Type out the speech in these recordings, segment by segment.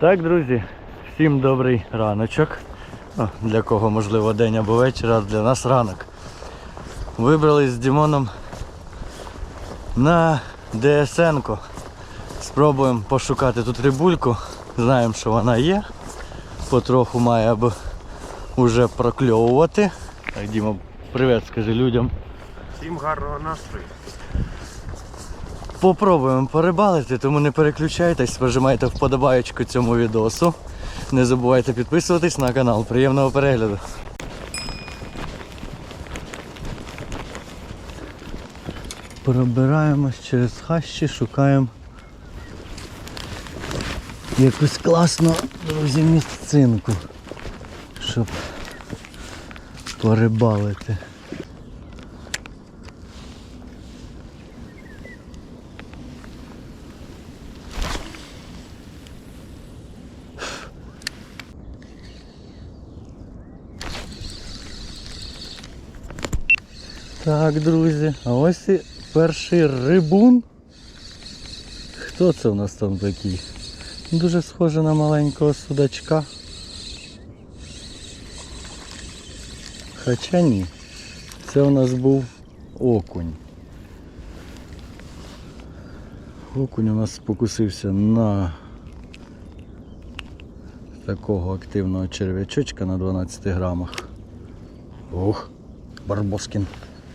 Так, друзі, всім добрий раночок. Ну, для кого можливо день або вечір, а для нас ранок. Вибрались з Дімоном на ДСН-ку. Спробуємо пошукати тут рибульку. Знаємо, що вона є. Потроху має аби вже прокльовувати. Так, Діма, привіт, скажи людям. Всім гарного настрою. Попробуємо порибалити, тому не переключайтесь, прожимайте вподобаєчку цьому відосу. Не забувайте підписуватись на канал. Приємного перегляду. Пробираємось через хащі, шукаємо якусь класну, друзі, місцинку, щоб порибалити. Так, друзі, а ось і перший рибун. Хто це у нас там такий? Дуже схоже на маленького судачка. Хоча ні. Це у нас був окунь. Окунь у нас спокусився на такого активного черв'ячочка на 12 грамах. Ух, Барбоскін.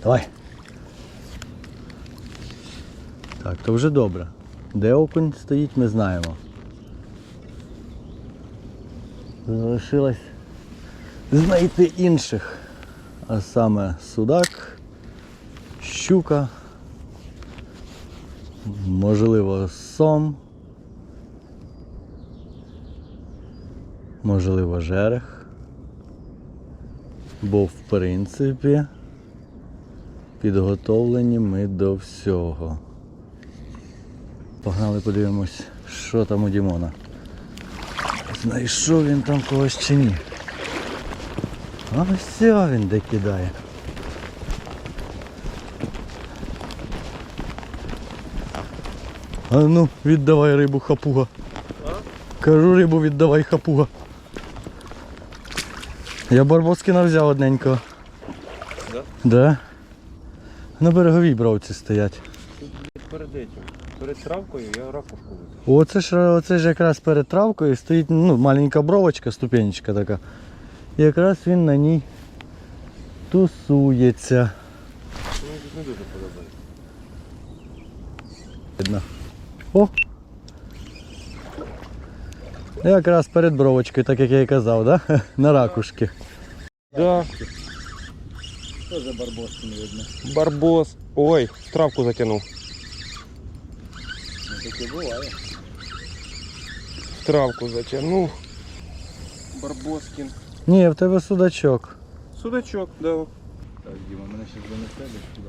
Давай. Так, то вже добре. Де окунь стоїть, ми знаємо. Залишилось знайти інших. А саме судак, щука, можливо, сом, можливо, жерех. Бо в принципі підготовлені ми до всього. Погнали подивимось, що там у Дімона. Знайшов він там когось чи ні. А ось він де кидає. А ну, віддавай рибу хапуга. Кажу рибу віддавай хапуга. Я барбоскіна взяв одненького. Да? Да. На береговій бровці стоять. Перед этим, перед травкою я ракушку витягнув. Оце ж, оце ж якраз перед травкою стоїть ну, маленька бровочка, ступенечка така. І якраз він на ній тусується. Мені тут не дуже подобається. Видно. О! Якраз перед бровочкою, так як я і казав, да? На ракушки. Да, За барбоски не видно? барбос. Ой, травку затягнув. Таке буває. Травку затягнув. Барбоскін. Ні, в тебе судачок. Судачок, да. Так, Діма, мене ще занесе десь туди.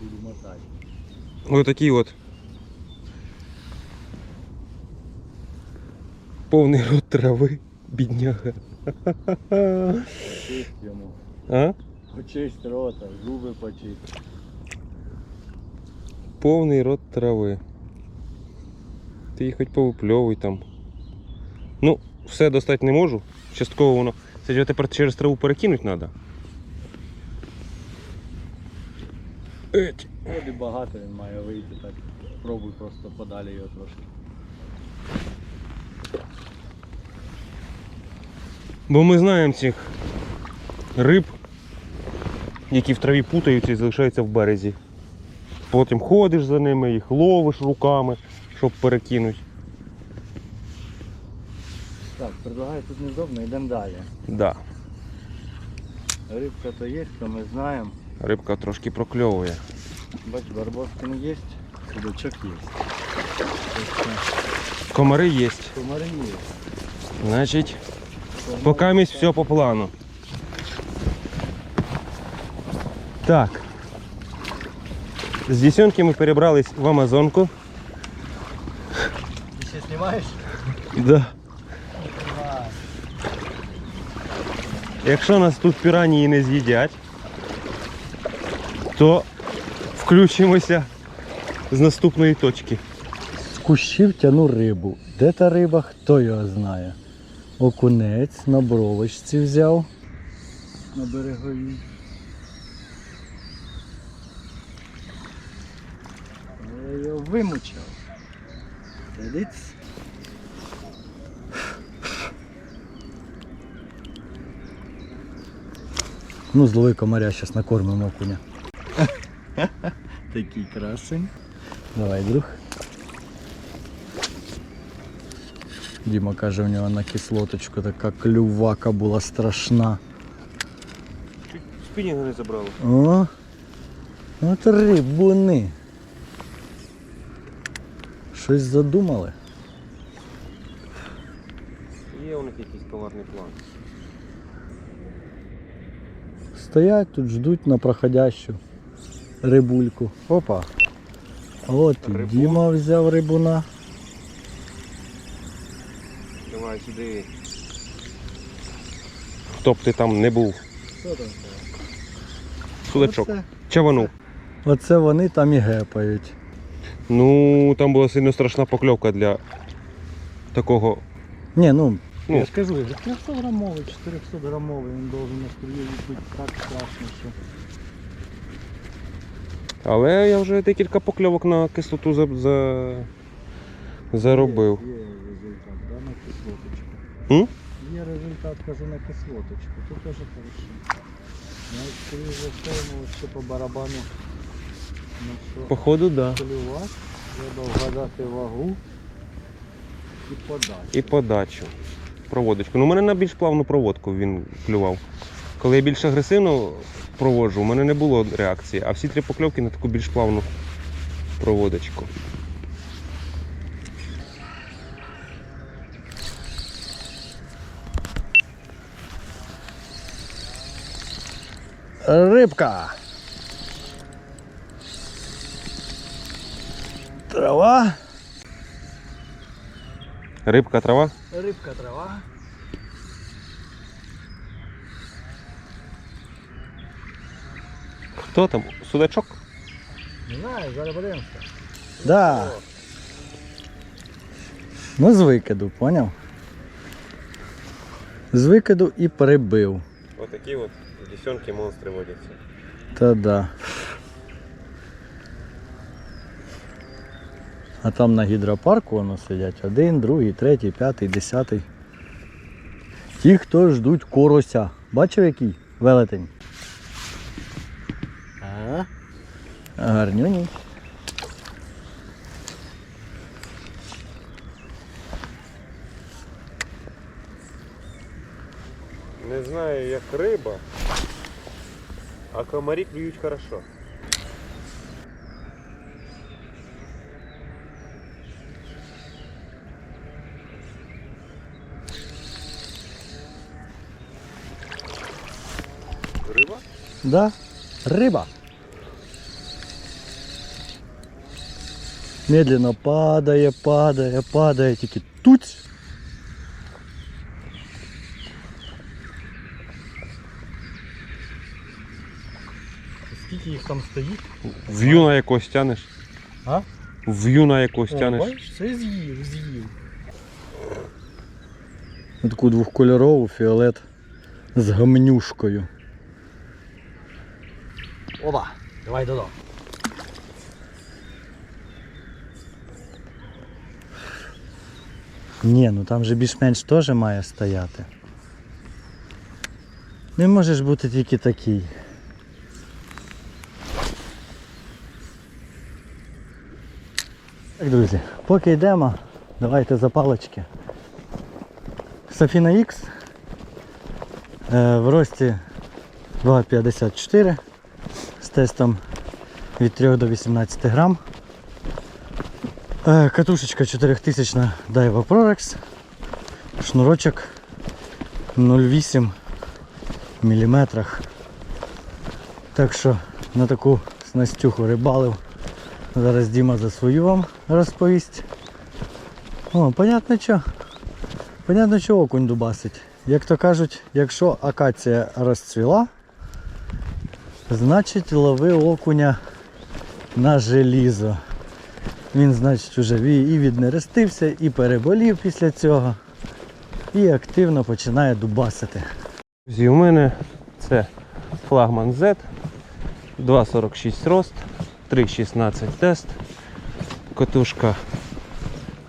Буду мотати. Ось такий от. Повний рот трави, бідняга. А? Почисть рота, зуби почисть. Повний рот трави. Ти їх хоч повипльовуй там. Ну, все достати не можу. Частково воно. Це його тепер через траву перекинути треба. Води багато він має вийти, так спробуй просто подалі його трошки. Бо ми знаємо цих риб, які в траві путаються і залишаються в березі. Потім ходиш за ними, їх ловиш руками, щоб перекинути. Так, предлагаю тут неудобно, йдемо далі. Да. Рибка то є, то ми знаємо. Рибка трошки прокльовує. Бач, барбоскин є, судачок є. Комари є. Комари є. Значить, поки місць все по плану. Так. З десятки ми перебрались в Амазонку. Ти ще знімаєш? Да. Якщо нас тут піранії не з'їдять, то включимося з наступної точки. З кущів тяну рибу. Де та риба, хто його знає. Окунець на бровочці взяв. На береговій. Я його вимучав. Сидить. Ну, зловий комаря, зараз накормимо окуня. Такий красень. Давай, друг. Діма каже, у нього на кислоточку така клювака була страшна. Чуть спінінга не забрали. О, от рибуни. Щось задумали. Є у них якийсь коварний план. Стоять тут, ждуть на проходящу рибульку. Опа. От і Рибун. Діма взяв рибуна. Давай сюди. Хто б ти там не був. Що там? Судачок. Оце, Чаванув. оце вони там і гепають. Ну, там була сильно страшна покльовка для такого. Ні, ну, Ну. я ж кажу, 300 грамовий, 400 грамовий, він должен на стрілі бути так страшно, що. Але я вже декілька покльовок на кислоту за... За... заробив. Є, є результат, да, на кислоточку. М? Є результат, кажу, на кислоточку. Тут теж хорошо. Навіть скоріше за все, ще по барабану Походу, так. Да. Треба вгадати вагу і подати. І подачу. Проводочку. Ну, у мене на більш плавну проводку він клював. Коли я більш агресивно проводжу, у мене не було реакції, а всі три покльовки на таку більш плавну проводочку. Рибка. Трава. Рибка, трава. Рибка, трава. Хто там? Судачок? Не знаю, зараз подивимося. Да. Ну, з викиду, поняв? З викиду і прибив. Отакі от десятки монстри водяться. Та да. А там на гідропарку воно сидять один, другий, третій, п'ятий, десятий. Ті, хто ждуть корося. Бачив який? Велетень. Ага. Гарнюній. Не знаю, як риба, а комарі клюють хорошо. Риба? Да? Риба. Медленно падає, падає, падає, тільки туць. Скільки їх там стоїть? В'ю на якось тянеш? А? В'ю на якось О, тянеш. бачиш, це з'їв, з'їв. Таку двохкольорову фіолет з гамнюшкою. Опа, давай додому. Ні, ну там же більш-менш теж має стояти. Не можеш бути тільки такий. Так, друзі, поки йдемо, давайте запалочки. Софіна X е, в рості 2,54 з тестом від 3 до 18 грам. Е, Катушечка 4000 Daiwa Prorex. Шнурочок 0,8 мм. Так що на таку снастюху рибалив. Зараз Діма за свою вам розповість. О, понятно що. Понятно, що окунь дубасить. Як то кажуть, якщо акація розцвіла, значить лови окуня на желізо. Він, значить, уже і віднерестився, і переболів після цього. І активно починає дубасити. Друзі, у мене це флагман Z, 2,46 рост, 3,16 тест, катушка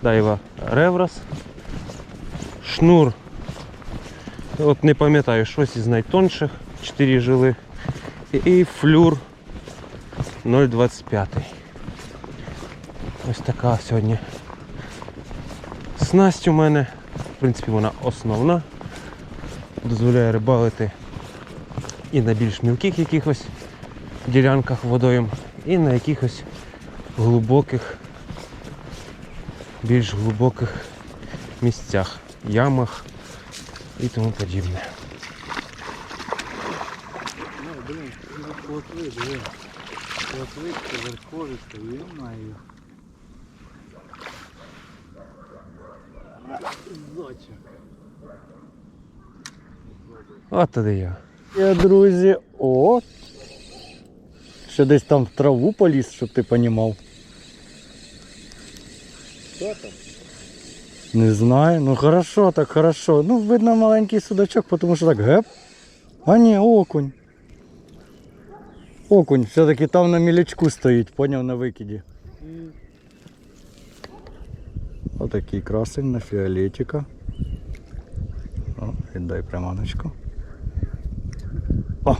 Daiwa Revros, шнур, от не пам'ятаю, щось із найтонших, 4 жили, і, флюр 0,25. Ось така сьогодні снасть у мене. В принципі, вона основна дозволяє рибалити і на більш мілких якихось ділянках водойм, і на якихось глибоких, більш глибоких місцях, ямах і тому подібне. Ну, блин, плотви, диви. Плотвичка, верховиця, ё-моё. Зочок. От туди я. Я, друзі, о! Ще десь там в траву поліз, щоб ти понімав. Що там? Не знаю, ну хорошо, так хорошо. Ну, видно маленький судачок, тому що так геп. А ні, окунь. Окунь, все-таки там на мілячку стоїть, поняв на викиді. Отакий красень на фіолетика. О, віддай приманочку. О!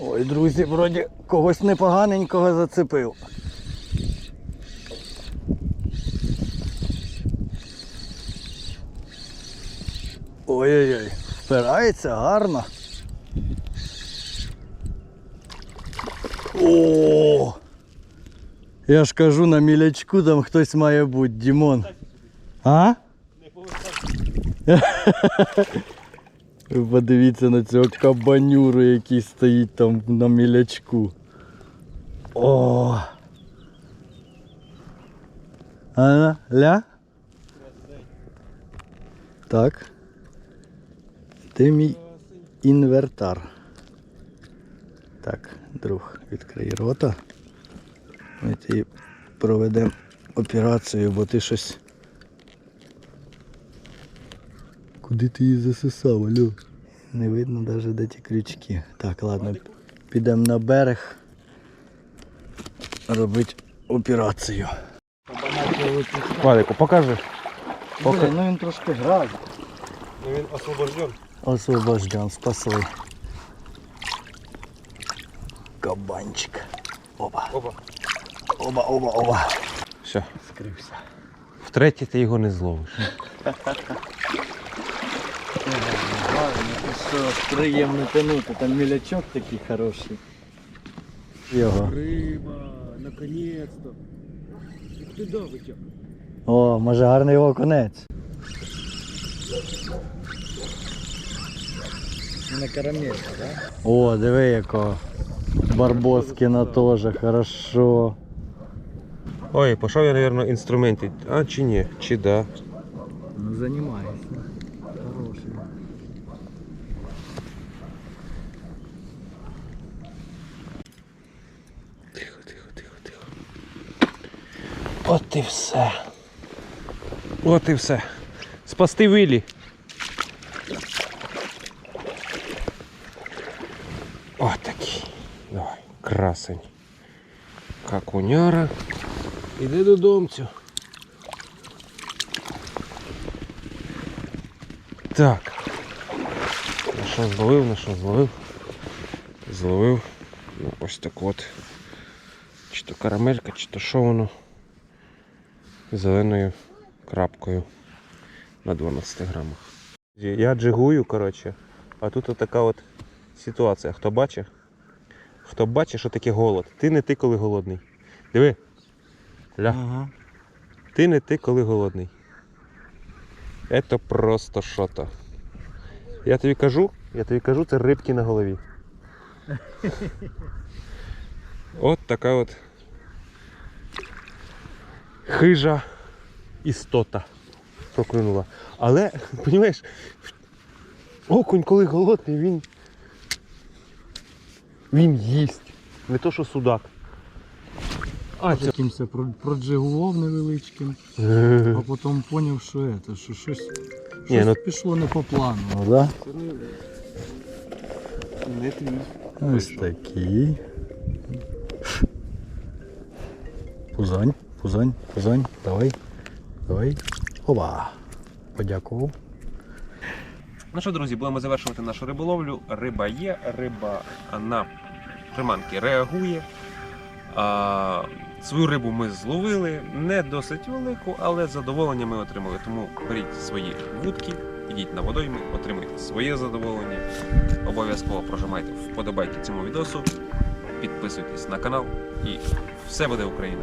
Ой, друзі, вроді когось непоганенького зацепив. Ой-ой-ой, впирається гарно. О! Я ж кажу, на мілячку там хтось має бути, Дімон. А? Ви подивіться на цього кабанюру, який стоїть там на мілячку. О! Ана, ля? Так. Ти мій інвертар. Так, друг, відкрий рота. Ми тобі проведемо операцію, бо ти щось. Куди ти її засосав, алло? Не видно навіть де ті крючки. Так, ладно, підемо на берег робити операцію. Валику, покажи. Блін, ну він трошки грає. Він освобожден. Освобожден, спасли. Кабанчик. Опа, Опа. оба, оба, оба. Все. Скрився. Втретє ти його не зловиш. Що приємно тянути, там мілячок такий хороший. Його. Риба, наконец-то. Туди витяг. О, може гарний його конець. На карамелька, так? О, диви якого. Барбоскіна теж, хорошо. Ой, пішов я, мабуть, інструменти. А чи ні? Чи да? Ну займається. От і все. От і все. Спасти вилі. От такий. Давай, красень. Какуняра. Іди додомцю. Так. На що зловив, на що зловив? Зловив. Ну, ось так от. Чи то карамелька, чи то що воно. Зеленою крапкою на 12 грамах. Я джигую, коротше, а тут така от ситуація. Хто бачить? Хто бачить, що таке голод? Ти не ти, коли голодний. Диви. Ля. Ага. Ти не ти, коли голодний. Це просто що-то. Я тобі кажу, я тобі кажу, це рибки на голові. От така от хижа істота проклюнула. Але, розумієш, окунь, коли голодний, він. Він їсть. Не то, що судак. А, це. Якимся проджигував невеличким, а потім зрозумів, що це, що щось, щось Ні, ну- пішло не по плану. Ну, да? Не твій. Ось такий. Пузань, пузань, пузань. Давай. Давай. Опа. Подякував. Ну що, друзі, будемо завершувати нашу риболовлю. Риба є, риба на приманки реагує. А, свою рибу ми зловили, не досить велику, але задоволення ми отримали. Тому беріть свої вудки, ідіть на водойми, отримуйте своє задоволення. Обов'язково прожимайте вподобайки цьому відосу, підписуйтесь на канал і все буде Україна!